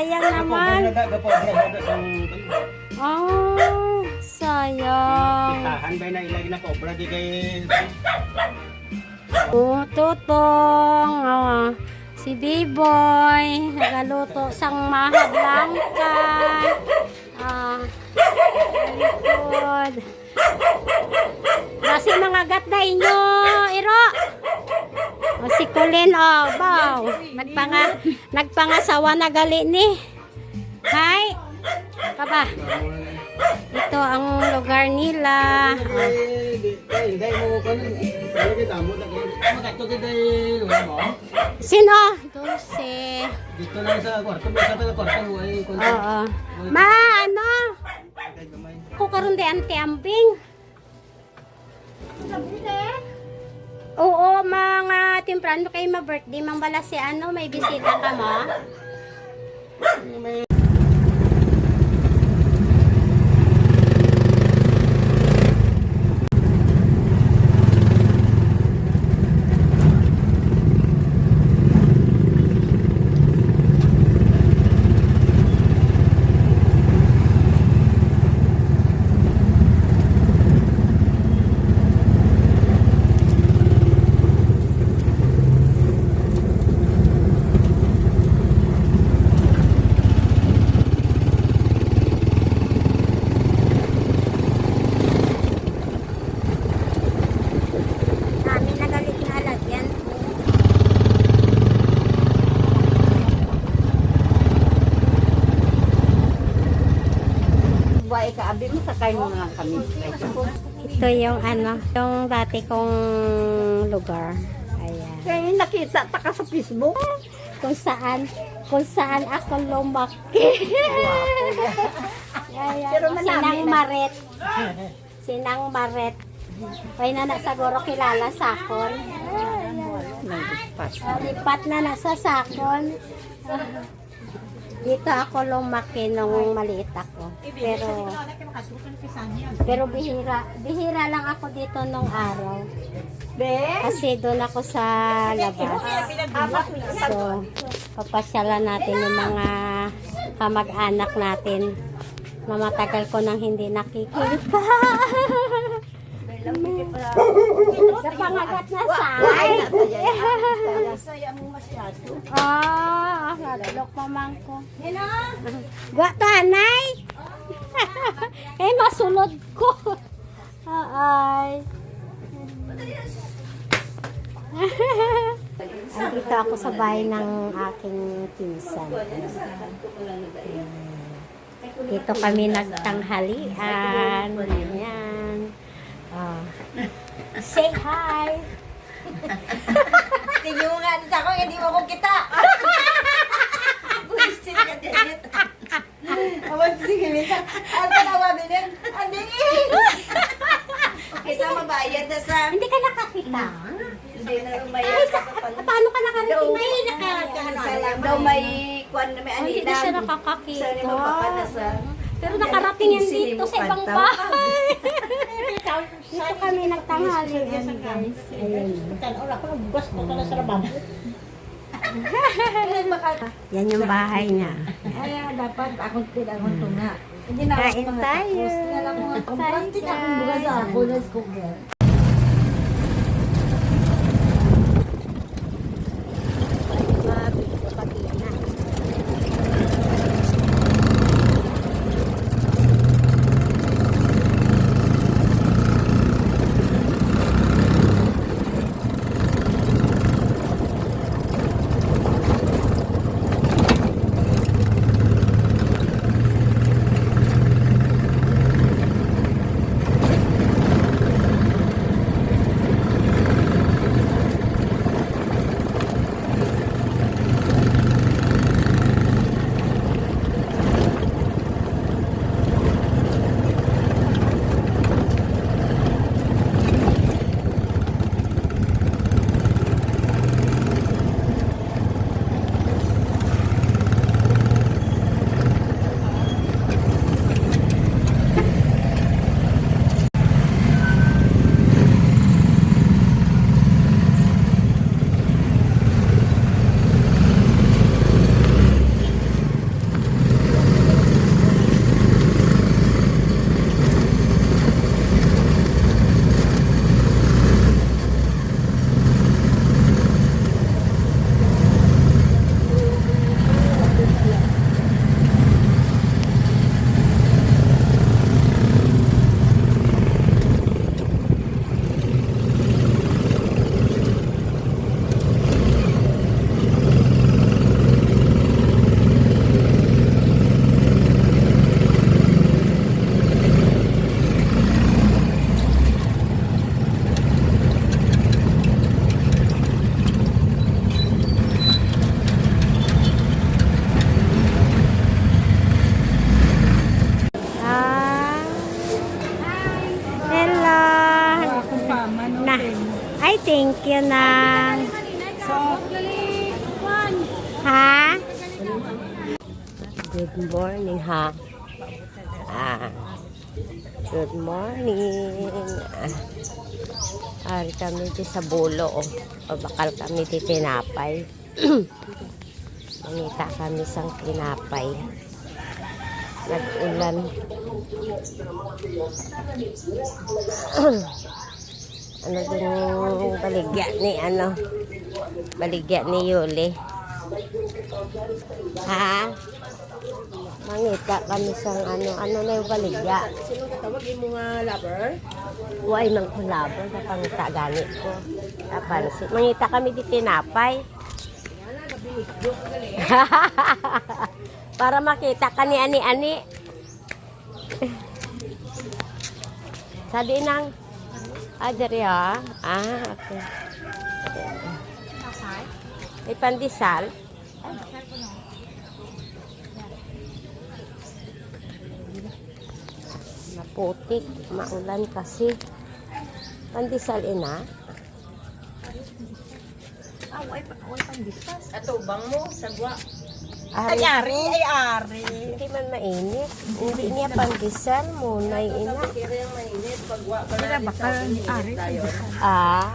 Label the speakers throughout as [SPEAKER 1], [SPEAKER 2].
[SPEAKER 1] sayang naman. Oh, sayang.
[SPEAKER 2] Tahan ba na ilagay na cobra di kay
[SPEAKER 1] Oh, tutong. Oh, si B-boy. Nagaluto sang mahad langka. Ah, likod. Kasi mga gatday nyo, Iro. O si Colin, oh. Nagpanga, nagpangasawa na gali ni. Hi. Kaba. Ito ang lugar nila. Sino? Dulce.
[SPEAKER 2] dito lang sa kwarto sa kwarto.
[SPEAKER 1] Ma, ano? Ako karon di ante ambing. Oo, mga timprano kay ma birthday mang bala si ano, may bisita ka mo nagalit na alagyan.
[SPEAKER 3] Buhay ka, abi mo sakay mo nga kami.
[SPEAKER 1] Ito yung ano, yung dati kong lugar. Ayan.
[SPEAKER 3] Kaya nakita ta ka sa Facebook.
[SPEAKER 1] Kung saan, kung saan ako lumaki. Ayan.
[SPEAKER 3] Pero
[SPEAKER 1] Sinang
[SPEAKER 3] na.
[SPEAKER 1] Maret. Sinang Maret. Ay na na siguro kilala sakon.
[SPEAKER 3] Nagpas.
[SPEAKER 1] Ah, Lipat na na sa sakon. Dito ako lumaki nung maliit ako. Pero pero bihira, bihira lang ako dito nung araw. Kasi doon ako sa labas. So, papasyalan natin yung mga kamag-anak natin na matagal ko nang hindi nakikita. Napangagat na say.
[SPEAKER 3] Saya mo masyado.
[SPEAKER 1] Ah, nalulok mamang ko. Gwa tanay. eh, masunod ko. Ay. Andito ako sa bahay ng aking pinsan. Dito kami nagtanghalian. Ayan. Ah. Say hi.
[SPEAKER 3] Sige mo nga sa ako, hindi mo ko kita. Buwisin ka din. Awan sige nita. Ang tanawa binin. Andi. Kaysa mabayad na sa...
[SPEAKER 1] Hindi ka nakakita.
[SPEAKER 3] Hindi na
[SPEAKER 1] Ay,
[SPEAKER 3] umayad
[SPEAKER 1] sa, paano ka nakarating? May
[SPEAKER 3] Isa lang daw may kwan na may
[SPEAKER 1] Oh, hindi na siya nakakakita.
[SPEAKER 3] Sa lima pa ka na sa...
[SPEAKER 1] Pero nakarating yan dito sa ibang bahay. dito kami nagtanghali. guys. Ayun. Yan yung bahay niya.
[SPEAKER 3] Ay, dapat akong tinangon to nga. Hindi na
[SPEAKER 1] Kain
[SPEAKER 3] ako mga
[SPEAKER 1] tayo. Kain
[SPEAKER 3] plastic akong buga sa
[SPEAKER 1] tayo.
[SPEAKER 3] ako na skoger.
[SPEAKER 1] Ha? Good morning, ha? Ah. Good morning. Ah. Ari kami di sa bulo, oh. Pabakal kami di tinapay. Mangita kami sang tinapay. Nag-ulan. ano din baligya ni ano? Baligya ni Yuli. Ha? Mangita kami sang ano, ano na yung baligya.
[SPEAKER 3] Sino katawag mo nga lover?
[SPEAKER 1] Huwag mang kulabon sa pangita ganit ko. Napansin. Mangita kami di tinapay. Para makita ka ni ani-ani. Sa di nang Ah, diri ha? Ah, okay. May pandesal? Maputik, maulan kasi. Pandesal ina.
[SPEAKER 3] Ah, way pa, way pang discuss. Ato bang mo, sagwa.
[SPEAKER 1] Ari,
[SPEAKER 3] Ay, ari, ay, ari.
[SPEAKER 1] hindi man mainit. Hindi niya pandesal mo na ina.
[SPEAKER 3] Kira yung mainit, pagwa pa na baka ari.
[SPEAKER 1] Ah.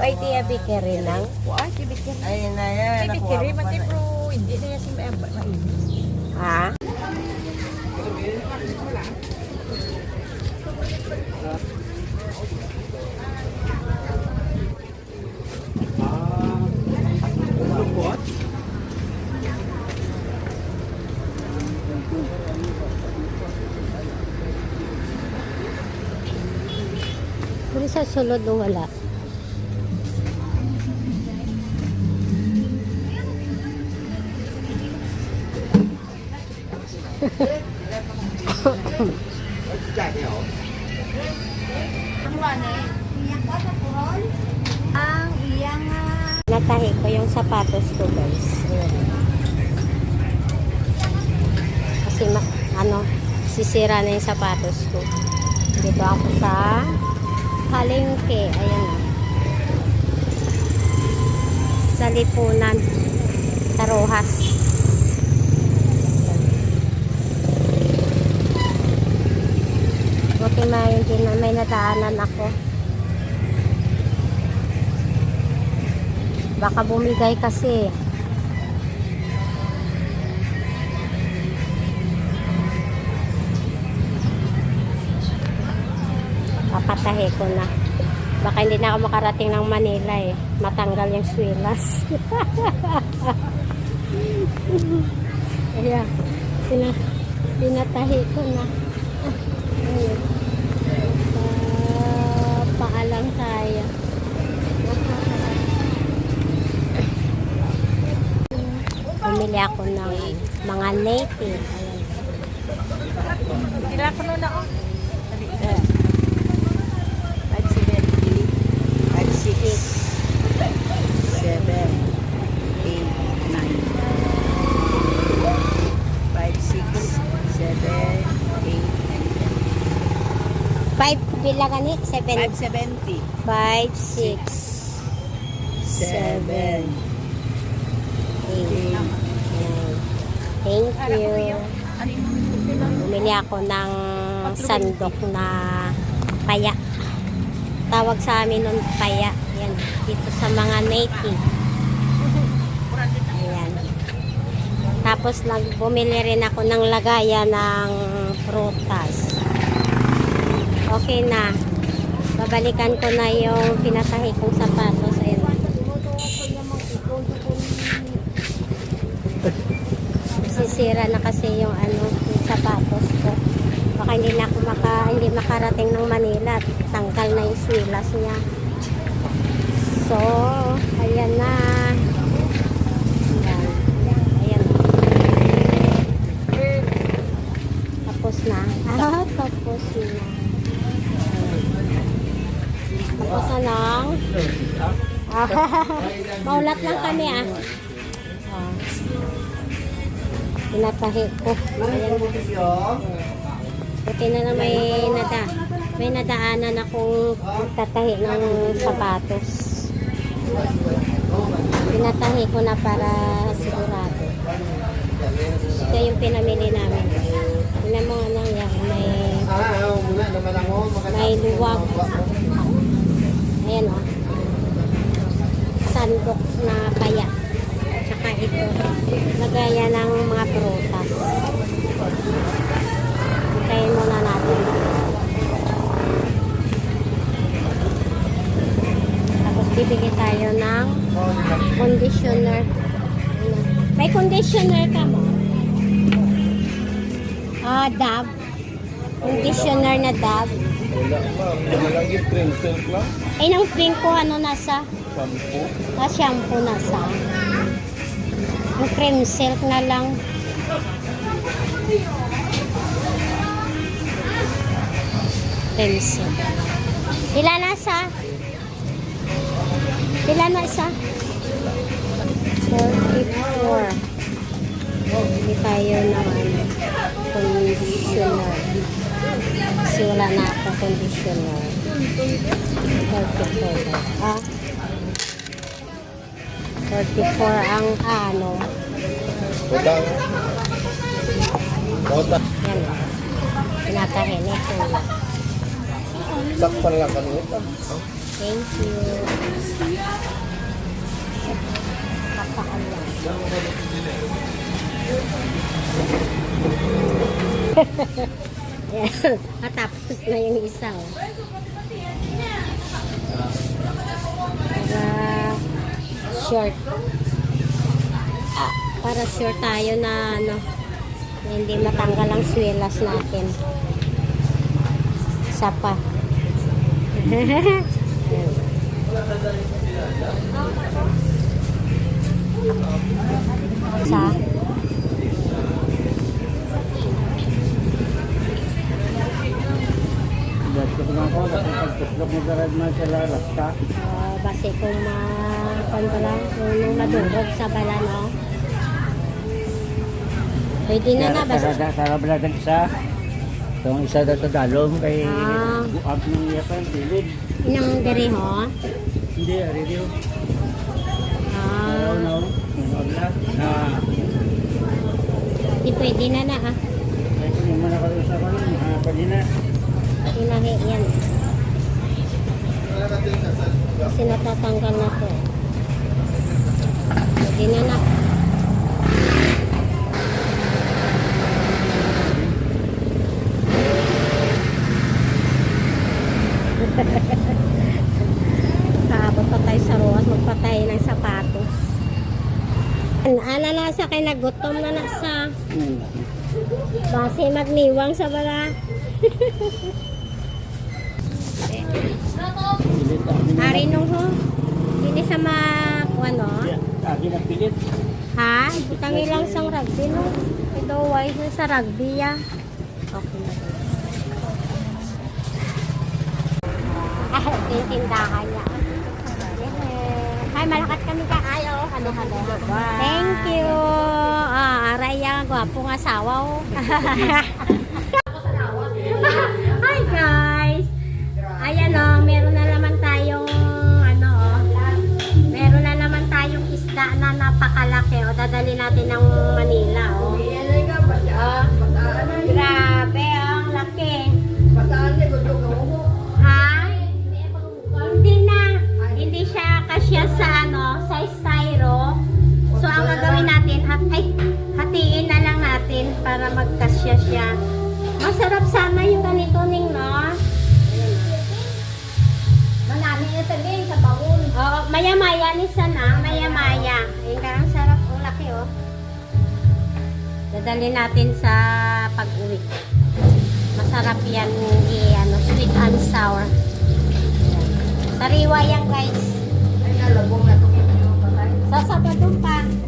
[SPEAKER 1] Ay, tiya bikere lang.
[SPEAKER 3] Ay, kibikir.
[SPEAKER 2] Ayun na yan.
[SPEAKER 3] Kibikir, mati pro, hindi na yan si mainit.
[SPEAKER 1] Ha? Sa sulod o wala?
[SPEAKER 3] Ang iyang
[SPEAKER 1] Natahi ko yung sapatos ko guys. Kasi ano, sisira na yung sapatos ko. Dito ako sa palengke. Ayan. Sa lipunan. Sa Rojas. Buti may, may nadaanan ako. Baka bumigay kasi. Papatahi ko na. Baka hindi na ako makarating ng Manila eh. Matanggal yung swilas. Kaya, pina, pinatahi ko na. Ayun. Ah, paalang tayo. Bumili ako ng mga native. Ayan.
[SPEAKER 3] Kila ko nun ako.
[SPEAKER 1] Eh,
[SPEAKER 3] 570, 56, 7, 8, 9. 56, 7, 8,
[SPEAKER 1] Five pila gani? Seven.
[SPEAKER 3] 570,
[SPEAKER 1] Five, six,
[SPEAKER 3] 7,
[SPEAKER 1] eight, nine. Thank you. Bumili ako ng sandok na paya. Tawag sa amin nun paya. Yan. Dito sa mga native. Ayan. Tapos bumili rin ako ng lagayan ng prutas. Okay na. Babalikan ko na yung pinatahi kong sapatos. Ayan. Sisira na kasi yung ano, yung sapatos ko. Baka hindi na ako maka, hindi makarating ng Manila. Tanggal na yung swilas niya. So, ayan na. maulat lang kami ah. Ah. Pinatahi ko. Ayan. Buti na lang may nada. May nadaanan akong tatahi ng sapatos. Tinatahi ko na para sigurado. Ito yung pinamili namin. Tingnan mo nga lang yan. May, may luwag. Conditioner ka mo? Ah, Dove. Conditioner na Dove.
[SPEAKER 2] Wala pa, malagi pencil lang.
[SPEAKER 1] Ay, nang pink ko, ano nasa?
[SPEAKER 2] Sampo.
[SPEAKER 1] Ah, shampoo nasa. Yung cream silk na lang. Cream silk. Pila nasa? Pila na isa? 44. Hindi tayo ng ano, conditioner. Kasi wala na akong conditioner. 44. Ah, 44 ang ano.
[SPEAKER 2] Utang. Utang.
[SPEAKER 1] Yan. Pinatahin ito.
[SPEAKER 2] Sakpan lang kanina.
[SPEAKER 1] Thank you. Kapaan lang. Yan. Matapos na yung isa. Oh. Para short. Ah, para sure tayo na ano, na hindi matanggal ang swelas natin. Isa pa. Isa.
[SPEAKER 2] Dito ko lang ako, kasi pagtuslok mo garad man sa lalas ka.
[SPEAKER 1] Uh, base kung ma-contra kung nung nadurog sa bala, no? Pwede na na, basta.
[SPEAKER 2] Sa karabladan isa. Itong isa daw sa dalom kay
[SPEAKER 1] Ah.
[SPEAKER 2] buab ng yapan, bilid.
[SPEAKER 1] Inang diri, ho?
[SPEAKER 2] Hindi, radio.
[SPEAKER 1] Ah,
[SPEAKER 2] no. Mga Na,
[SPEAKER 1] di pwede na na, ah.
[SPEAKER 2] kung yung mga kalusa ko nun, ah, pwede na.
[SPEAKER 1] Inahi yan. Kasi natatanggal na to. Pwede na na. Kaabot pa tayo sa ruwas, magpatay ng sapatos. Ana na sa kay nagutom na na sa
[SPEAKER 2] Hmm.
[SPEAKER 1] base magniwang sa bala.
[SPEAKER 2] Pilit ang
[SPEAKER 1] Ari nung ho. Hindi sa ma ano.
[SPEAKER 2] Lagi na pilit.
[SPEAKER 1] Ha? Butangi lang sang rugby no. Ito wise na sa rugby ya. Okay na. Ah, yung tindahan niya. Hi, malakat kami ka. Ayo, ano halo. Thank you. Ah, aray ya, gwapo nga asawa oh. Hi guys. Ayan oh, meron na naman Natin ng Manila oh. Oh, grabe oh, ang laki. Ha? Hindi na. Hindi siya kasya sa ano, sa styro. So ang gagawin natin, hat ay, hatiin na lang natin para magkasya siya. Masarap sana yung ganito ning no.
[SPEAKER 3] Manami na sabihin sa baon.
[SPEAKER 1] Oo, maya-maya ni sana, maya-maya. Ayun ka, ang sarap, ang laki oh. Dadali natin sa pag-uwi. Masarap yan, i, ano, sweet and sour. Sariwa yan guys.
[SPEAKER 3] Ay, nalabong na ito yung patay.
[SPEAKER 1] Sa Sabado pa.